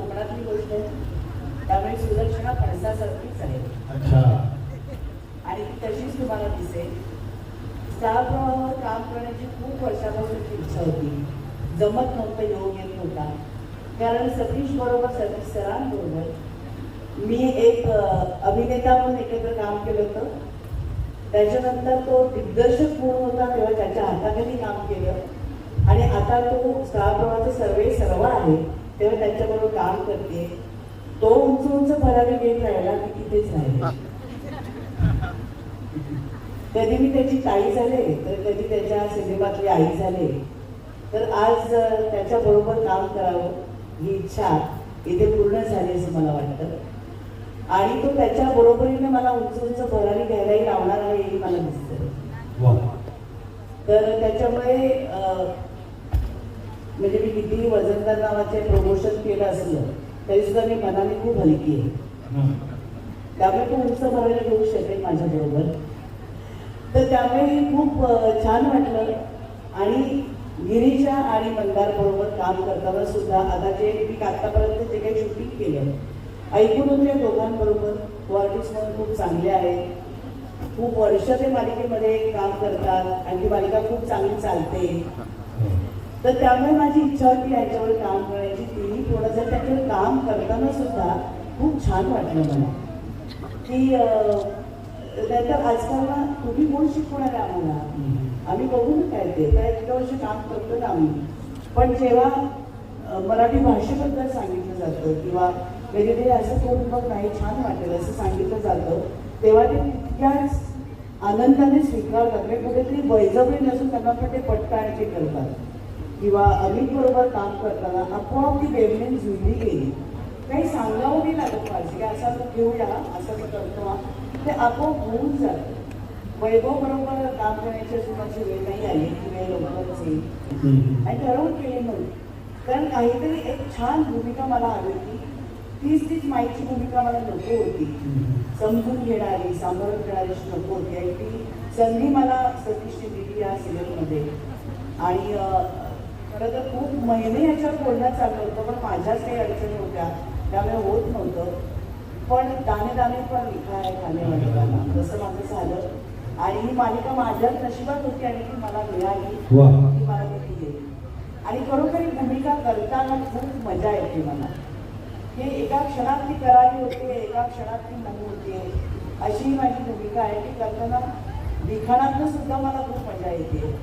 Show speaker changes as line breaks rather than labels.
कोकणातली गोष्ट आहे. त्यामुळे सुलक्षणा फणसासारखीच आहे.
अच्छा.
आणि ती तशीच तुम्हाला दिसेल स्टार प्रवाहावर काम करण्याची खूप वर्षापासूनची इच्छा होती. जमत नव्हतं योग येत नव्हता. कारण सतीश बरोबर सतीश सरांबरोबर मी एक अभिनेता म्हणून एकत्र काम केलं होतं. त्याच्यानंतर तो दिग्दर्शक म्हणून होता तेव्हा त्याच्या हाताखाली काम केलं. आणि आता तो स्टार प्रवाहाचा सर्वे सर्व आहे. तेव्हा त्यांच्याबरोबर काम करते. तो उंच उंच फरारी घेत राहिला मी तिथेच राहिले. कधी मी त्याची ताई झाले तर कधी त्याच्या सिनेमातली आई झाले. तर आज अ, त्याच्याबरोबर काम करावं ही इच्छा इथे पूर्ण झाली असं मला वाटतं. आणि तो त्याच्या बरोबरीने मला उंच उंच भरारी घ्यायलाही लावणार आहे हे मला दिसतं
वा
तर त्याच्यामुळे अ, म्हणजे मी कितीही वजनदार नावाचे प्रमोशन केलं असलं तरी सुद्धा मी मनाने खूप हलकी आहे. त्यामुळे तू उंच भरायला घेऊ शकेल माझ्याबरोबर. तर त्यामुळे खूप छान वाटलं. आणि गिरीजा आणि मंदार बरोबर काम करताना सुद्धा आता जे मी आतापर्यंत जे काही शूटिंग केलं ऐकून होते दोघांबरोबर तो आर्टिस्ट म्हणून खूप चांगले आहेत. खूप वर्ष ते मालिकेमध्ये काम करतात. आणि ती मालिका खूप चांगली चालते. तर त्यामुळे माझी इच्छा होती याच्यावर काम करण्याची तीही थोडंसं त्याच्यावर काम करताना सुद्धा खूप छान वाटलं मला. की नाहीतर आजकाल ना तुम्ही कोण शिकवणार आहे आम्हाला? आम्ही बघू ना काय ते. काय वर्ष काम करतो ना आम्ही. पण जेव्हा मराठी भाषेबद्दल सांगितलं जातं किंवा कधीतरी असं करून बघ नाही छान वाटेल असं सांगितलं जातं तेव्हा ते तितक्याच आनंदाने स्वीकारतात म्हणजे कुठेतरी बळजबरी नसून त्यांना पण ते पटतं ते करतात किंवा अमित बरोबर काम करताना आपोआप ती बेवलेन जुळली गेली. काही सांगावं नाही लागत माझी. की असा असं घेऊया असं असं करतो हा. ते आपोआप होऊन जातं. वैभव बरोबर काम करण्याची सुद्धा वेळ नाही आली की वेळ लवकरच येईल आणि ठरवून केली नव्हती कारण काहीतरी एक छान भूमिका मला हवी होती. तीच तीच माईची भूमिका मला नको होती. समजून घेणारी सांभाळून घेणारी अशी नको होती. आणि ती संधी मला सतीशची दिली या सिरियलमध्ये आणि खरं तर खूप महिने याच्यावर बोलणं चाललं होतं पण माझ्याच काही अडचणी होत्या. त्यामुळे होत नव्हतं. पण दाणे दाणे पण लिखा आहे खाणे वाटताना जसं माझं झालं. आणि ही मालिका माझ्याच नशिबात होती आणि ती मला मिळाली. ती मला ती दिली आणि खरोखर ही भूमिका करताना खूप मजा येते मला. हे एका क्षणात ती करारी होते एका क्षणात ती नऊ होते. अशी ही माझी भूमिका आहे ती करताना लिखाणातनं सुद्धा मला खूप मजा येते.